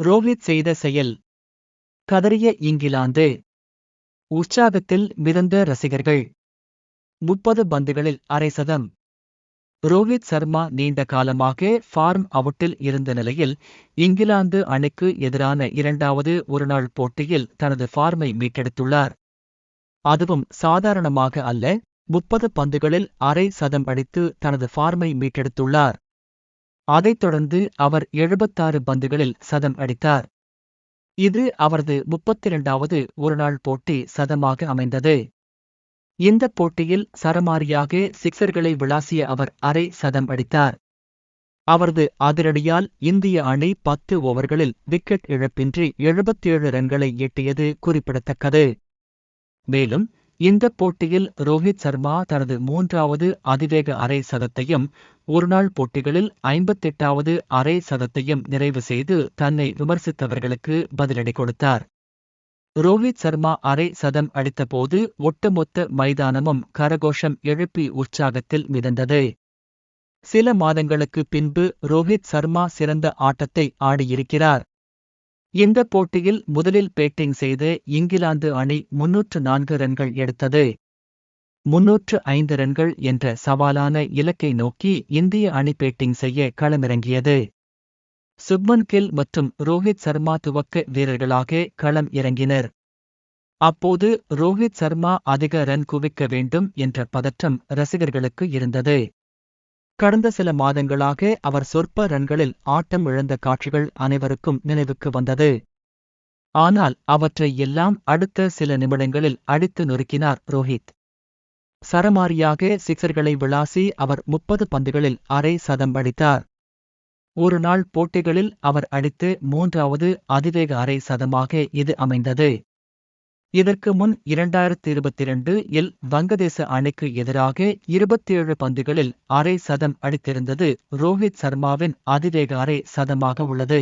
ரோஹித் செய்த செயல். கதறிய இங்கிலாந்து. உற்சாகத்தில் மிதந்த ரசிகர்கள். முப்பது பந்துகளில் அரை சதம். ரோஹித் சர்மா நீண்ட காலமாக ஃபார்ம் அவுட்டில் இருந்த நிலையில் இங்கிலாந்து அணிக்கு எதிரான இரண்டாவது ஒருநாள் போட்டியில் தனது ஃபார்மை மீட்டெடுத்துள்ளார். அதுவும் சாதாரணமாக அல்ல முப்பது பந்துகளில் அரை சதம் அடித்து தனது ஃபார்மை மீட்டெடுத்துள்ளார். அதைத் தொடர்ந்து அவர் எழுபத்தாறு பந்துகளில் சதம் அடித்தார். இது அவரது முப்பத்திரண்டாவது ஒருநாள் போட்டி சதமாக அமைந்தது. இந்த போட்டியில் சரமாரியாக சிக்சர்களை விளாசிய அவர் அரை சதம் அடித்தார். அவரது அதிரடியால் இந்திய அணி பத்து ஓவர்களில் விக்கெட் இழப்பின்றி எழுபத்தேழு ரன்களை எட்டியது குறிப்பிடத்தக்கது. மேலும் இந்த போட்டியில் ரோஹித் சர்மா தனது மூன்றாவது அதிவேக அரை சதத்தையும் ஒருநாள் போட்டிகளில் ஐம்பத்தெட்டாவது அரை சதத்தையும் நிறைவு செய்து தன்னை விமர்சித்தவர்களுக்கு பதிலடி கொடுத்தார். ரோஹித் சர்மா அரை சதம் அடித்தபோது ஒட்டுமொத்த மைதானமும் கரகோஷம் எழுப்பி உற்சாகத்தில் மிதந்தது. சில மாதங்களுக்கு பின்பு ரோஹித் சர்மா சிறந்த ஆட்டத்தை ஆடியிருக்கிறார். இந்த போட்டியில் முதலில் பேட்டிங் செய்து இங்கிலாந்து அணி முன்னூற்று நான்கு ரன்கள் எடுத்தது. முன்னூற்று ஐந்து ரன்கள் என்ற சவாலான இலக்கை நோக்கி இந்திய அணி பேட்டிங் செய்ய களமிறங்கியது. சுப்மன் கில் மற்றும் ரோஹித் சர்மா துவக்க வீரர்களாக களம் இறங்கினர். அப்போது ரோஹித் சர்மா அதிக ரன் குவிக்க வேண்டும் என்ற பதற்றம் ரசிகர்களுக்கு இருந்தது. கடந்த சில மாதங்களாக அவர் சொற்ப ரன்களில் ஆட்டம் இழந்த காட்சிகள் அனைவருக்கும் நினைவுக்கு வந்தது. ஆனால் அவற்றை எல்லாம் அடுத்த சில நிமிடங்களில் அடித்து நொறுக்கினார் ரோஹித். சரமாரியாக சிக்சர்களை விளாசி அவர் முப்பது பந்துகளில் அரை சதம் அடித்தார். ஒரு நாள் போட்டிகளில் அவர் அடித்து மூன்றாவது அதிவேக அரை சதமாக இது அமைந்தது. இதற்கு முன் இரண்டாயிரத்தி இருபத்தி இரண்டு இல் வங்கதேச அணிக்கு எதிராக இருபத்தேழு பந்துகளில் அரை சதம் அடித்திருந்தது ரோஹித் சர்மாவின் அதிவேக அரை சதமாக உள்ளது.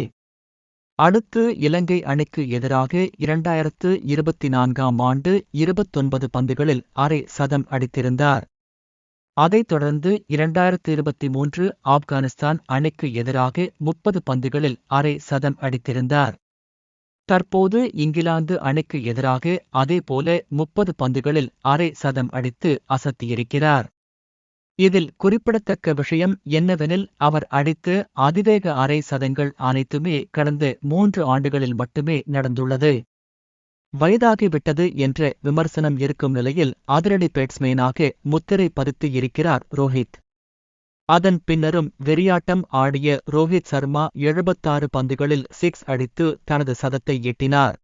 அடுத்து இலங்கை அணிக்கு எதிராக இரண்டாயிரத்து இருபத்தி நான்காம் ஆண்டு இருபத்தொன்பது பந்துகளில் அரை சதம் அடித்திருந்தார். அதைத் தொடர்ந்து இரண்டாயிரத்து இருபத்தி மூன்று ஆப்கானிஸ்தான் அணிக்கு எதிராக முப்பது பந்துகளில் அரை சதம் அடித்திருந்தார். தற்போது இங்கிலாந்து அணிக்கு எதிராக அதேபோல முப்பது பந்துகளில் அரை சதம் அடித்து அசத்தியிருக்கிறார். இதில் குறிப்பிடத்தக்க விஷயம் என்னவெனில் அவர் அடித்த அதிவேக அரை சதங்கள் அனைத்துமே கடந்த மூன்று ஆண்டுகளில் மட்டுமே நடந்துள்ளது. வயதாகிவிட்டது என்ற விமர்சனம் இருக்கும் நிலையில் அதிரடி பேட்ஸ்மேனாக முத்திரை பதித்து இருக்கிறார் ரோஹித். அதன் பின்னரும் வெறியாட்டம் ஆடிய ரோஹித் சர்மா எழுபத்தாறு பந்துகளில் சிக்ஸ் அடித்து தனது சதத்தை எட்டினார்.